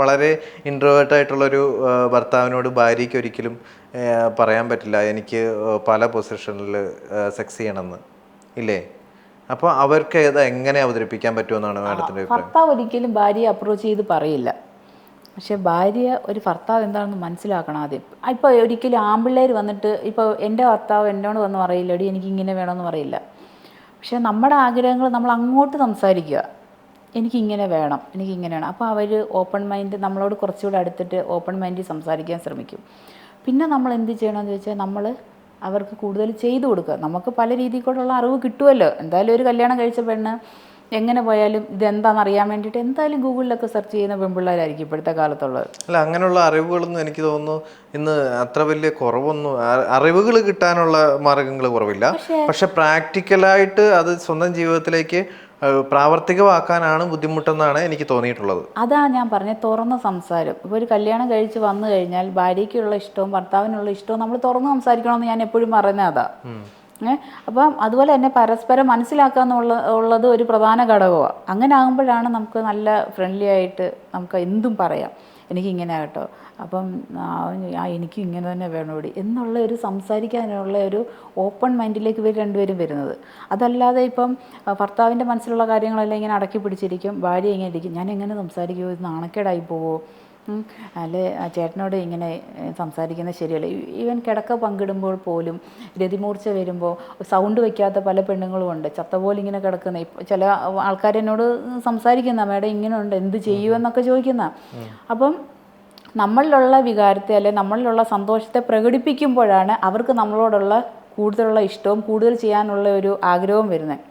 വളരെ ഇൻട്രോവേർട്ട് ആയിട്ടുള്ളൊരു ആ, ഭർത്താവിനോട് ഭാര്യയ്ക്ക് ഒരിക്കലും പറയാൻ പറ്റില്ല. എനിക്ക് പല പൊസിഷനിൽ സെക്സ് ചെയ്യണമെന്ന്. ഇല്ലേ? അപ്പോൾ അവർക്ക് ഇത് എങ്ങനെ അവതരിപ്പിക്കാൻ പറ്റുമെന്നാണ് മാഡത്തിന്റെ അഭിപ്രായം? ഭർത്താവ് ഒരിക്കലും ഭാര്യയെ അപ്രോച്ച് ചെയ്ത് പറയില്ല. പക്ഷെ ഭാര്യ ഒരു ഭർത്താവ് എന്താണെന്ന് മനസ്സിലാക്കണം ആദ്യം. ഇപ്പോൾ ഒരിക്കലും ആമ്പിള്ളേർ വന്നിട്ട് ഇപ്പോൾ എന്റെ ഭർത്താവ് എന്നോട് വന്ന് പറയില്ല എടി എനിക്ക് ഇങ്ങനെ വേണമെന്ന് പറയില്ല. പക്ഷെ നമ്മുടെ ആഗ്രഹങ്ങൾ നമ്മൾ അങ്ങോട്ട് സംസാരിക്കുക. എനിക്കിങ്ങനെ വേണം എനിക്കിങ്ങനെ വേണം അപ്പോൾ അവർ ഓപ്പൺ മൈൻഡ് നമ്മളോട് കുറച്ചുകൂടെ അടുത്തിട്ട് ഓപ്പൺ മൈൻഡിൽ സംസാരിക്കാൻ ശ്രമിക്കും. പിന്നെ നമ്മൾ എന്ത് ചെയ്യണമെന്ന് ചോദിച്ചാൽ നമ്മൾ അവർക്ക് കൂടുതൽ ചെയ്തു കൊടുക്കുക. നമുക്ക് പല രീതിയിൽ കൂടെയുള്ള അറിവ് കിട്ടുമല്ലോ. എന്തായാലും ഒരു കല്യാണം കഴിച്ച പെണ്ണ് എങ്ങനെ പോയാലും ഇതെന്താണെന്ന് അറിയാൻ വേണ്ടിയിട്ട് എന്തായാലും ഗൂഗിളിലൊക്കെ സെർച്ച് ചെയ്യുന്ന പെൺപിള്ളേരായിരിക്കും ഇപ്പോഴത്തെ കാലത്തുള്ളത്. അല്ല അങ്ങനെയുള്ള അറിവുകളൊന്നും എനിക്ക് തോന്നുന്നു ഇന്ന് അത്ര വലിയ കുറവൊന്നും അറിവുകൾ കിട്ടാനുള്ള മാർഗങ്ങൾ കുറവില്ല. പക്ഷെ പ്രാക്ടിക്കലായിട്ട് അത് സ്വന്തം ജീവിതത്തിലേക്ക് പ്രാവർത്തികമാക്കാനാണ് ബുദ്ധിമുട്ടെന്നാണ് എനിക്ക് തോന്നിയിട്ടുള്ളത്. അതാണ് ഞാൻ പറഞ്ഞത് തുറന്ന സംസാരം. ഇപ്പോൾ ഒരു കല്യാണം കഴിച്ച് വന്നു കഴിഞ്ഞാൽ ഭാര്യയ്ക്കുള്ള ഇഷ്ടവും ഭർത്താവിനുള്ള ഇഷ്ടവും നമ്മൾ തുറന്ന് സംസാരിക്കണമെന്ന് ഞാൻ എപ്പോഴും പറയുന്നത് അതാ. അപ്പം അതുപോലെ തന്നെ പരസ്പരം മനസ്സിലാക്കുക എന്നുള്ള ഉള്ളത് ഒരു പ്രധാന ഘടകമാണ് അങ്ങനെ ആകുമ്പോഴാണ് നമുക്ക് നല്ല ഫ്രണ്ട്ലി ആയിട്ട് നമുക്ക് എന്തും പറയാം. എനിക്കിങ്ങനെ കേട്ടോ അപ്പം ആ, എനിക്കും ഇങ്ങനെ തന്നെ വേണോടി എന്നുള്ള ഒരു സംസാരിക്കാനുള്ള ഒരു ഓപ്പൺ മൈൻഡിലേക്ക് ഇവർ രണ്ടുപേരും വരുന്നത്. അതല്ലാതെ ഇപ്പം ഭർത്താവിന്റെ മനസ്സിലുള്ള കാര്യങ്ങളെല്ലാം ഇങ്ങനെ അടക്കി പിടിച്ചിരിക്കും. ഭാര്യ ഇങ്ങനെ ഇരിക്കും. ഞാൻ എങ്ങനെ സംസാരിക്കുമോ ഇത് നാണക്കേടായി പോവോ? അല്ലെ ആ ചേട്ടനോട് ഇങ്ങനെ സംസാരിക്കുന്നത് ശരിയല്ല. ഈവൻ കിടക്ക പങ്കിടുമ്പോൾ പോലും രതിമൂർച്ച വരുമ്പോൾ സൗണ്ട് വെക്കാത്ത പല പെണ്ണുങ്ങളും ഉണ്ട്. ചത്ത പോലെ ഇങ്ങനെ കിടക്കുന്ന ചില ആൾക്കാരെന്നോട് സംസാരിക്കുന്ന മേഡം ഇങ്ങനെ ഉണ്ട് എന്ത് ചെയ്യുമെന്നൊക്കെ ചോദിക്കുന്ന. അപ്പം നമ്മളിലുള്ള വികാരത്തെ അല്ലെ നമ്മളിലുള്ള സന്തോഷത്തെ പ്രകടിപ്പിക്കുമ്പോഴാണ് അവർക്ക് നമ്മളോടുള്ള കൂടുതലുള്ള ഇഷ്ടവും കൂടുതൽ ചെയ്യാനുള്ള ഒരു ആഗ്രഹവും വരുന്നത്.